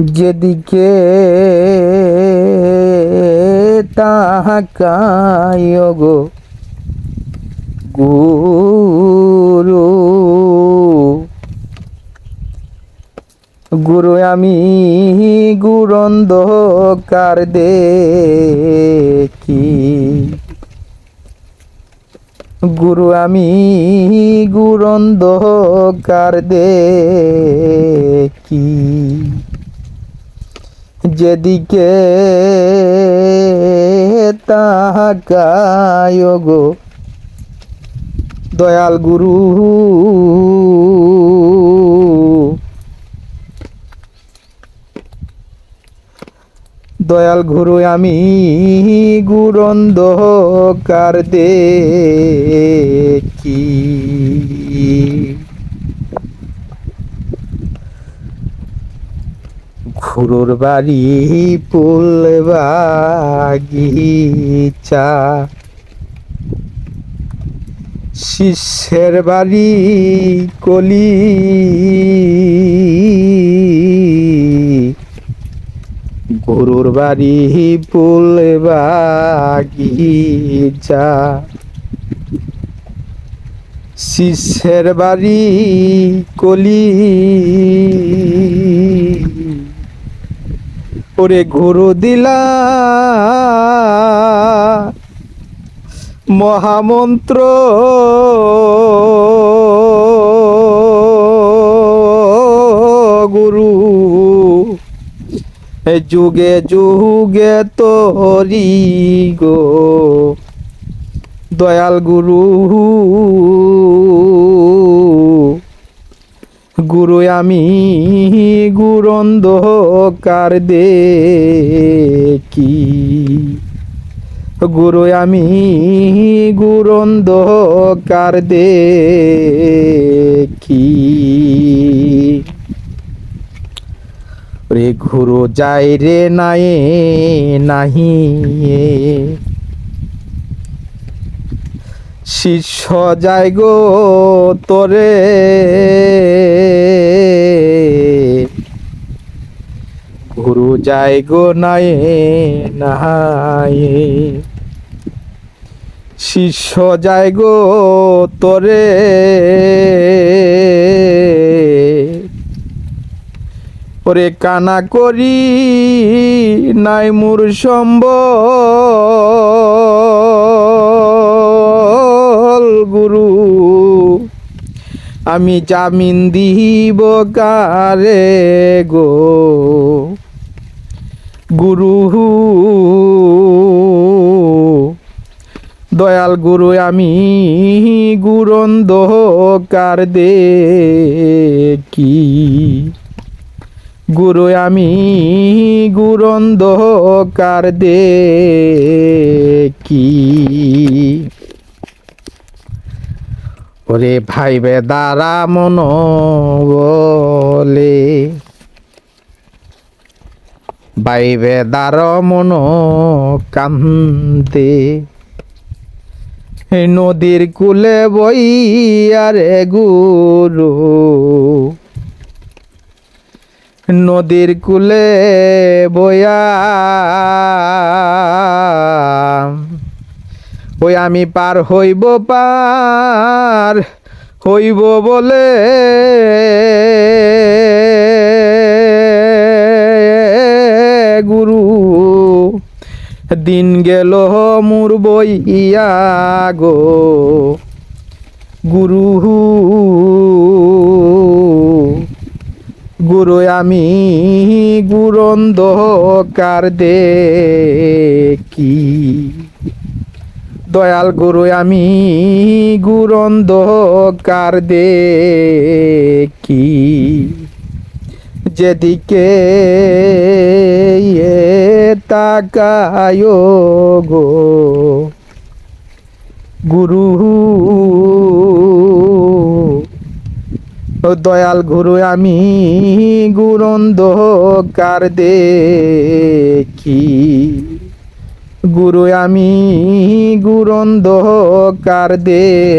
যেদিকে তাহাকায় গো গুরু। গুরু আমি গুরন্ধকার দেখি। গুরু আমি গুরন্ধকার দেখি। যেদিকে তাহাকায় গো দয়াল গুরু। দয়াল গুরু আমি গুরন্ধকার দেখি। ঘুরুর বাড়ি পুল বাগিচা। শিষ্যের বাড়ি কলি। গরুর বাড়ি পুল বাগিচা। শিষ্যের বাড়ি কলি। ওরে গুরু দিলা। মহামন্ত্র। গুরু যুগে যুগে তোরি গো। দয়াল গুরু। গুরু আমি গুরন্ধকার দেখি? গুরু আমি গুরন্ধকার দেখি? রে ঘুরো যাই রে নাই নাহি শিষ্য যায় গো তোরে। গুরু যায় গো নাই নাই। শিষ্য যায় গো তোরে। ওরে কানা করি নাই মোর সম্বল গুরু। আমি জামিন দিব কারে গো? গুরু। দয়াল গুরু, আমি গুরন্দকার দে কি গুরু, আমি গুরন্ধকার দেখি? ওরে ভাই বেদারা মন বলে বাইবে দার মন কান্দে নদীর কুলে বইয়ারে গুরু। নদীর কুলে বয়া ওই আমি পার হইব পার হইব বলে গুরু। দিন গেল মুর বইয়া গো, গুরু। গুরু, আমি গুরন্ধকার দেখি। দয়াল গুরু আমি গুরন্ধকার দেখি। যেদিকে তাকায় গো গুরু দয়াল গুরু আমি গুরন্ধকার দেখি। গুরু আমি গুরন্ধকার দেখি।